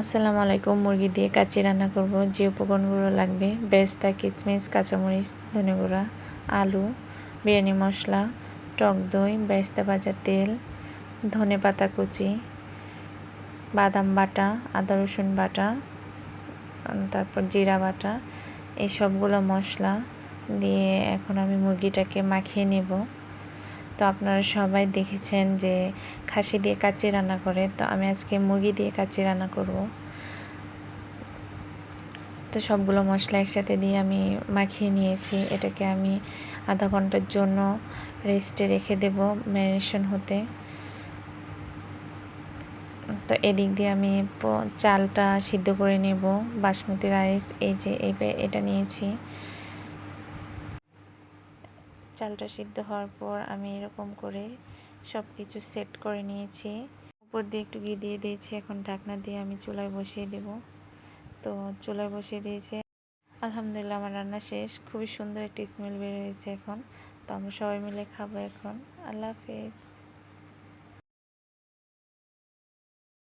আসসালামু আলাইকুম, মুরগি দিয়ে কাচ্চি রান্না করব। যে উপকরণগুলো লাগবে বেস্তা কিচমিচ কাঁচামরিচ, ধনে গুঁড়া, আলু, বিরিয়ানি মশলা, টক দই বেস্তা ভাজা তেল, ধনে পাতা কুচি, বাদাম বাটা, আদা রসুন বাটা তারপর জিরা বাটা, এই সবগুলো মশলা দিয়ে এখন আমি মুরগিটাকে মাখিয়ে নেব। তো আপনারা সবাই দেখেছেন যে খাসি দিয়ে কাচ্চি রান্না করে। তো আমি আজকে মুরগি দিয়ে কাচ্চি রান্না করব। তো সবগুলো মশলা একসাথে দিয়ে আমি মাখিয়ে নিয়েছি। এটাকে আমি আধা ঘণ্টার জন্য রেস্টে রেখে দেব ম্যারিনেশন হতে। তো এদিক দিয়ে আমি চালটা সিদ্ধ করে নেব। বাসমতি রাইস, এই যে এটা নিয়েছি। চালটা সিদ্ধ হওয়ার পর আমি এরকম করে সব কিছু সেট করে নিয়েছি। উপর দিয়ে একটু ঘি দিয়ে দিয়েছি, এখন ঢাকনা দিয়ে আমি চুলায় বসিয়ে দেব। তো চুলায় বসিয়ে দিয়েছি। আলহামদুলিল্লাহ আমার রান্না শেষ। খুবই সুন্দর একটি স্মেল বের হয়েছে এখন। তো আমরা সবাই মিলে খাব এখন। আল্লাহ হাফেজ।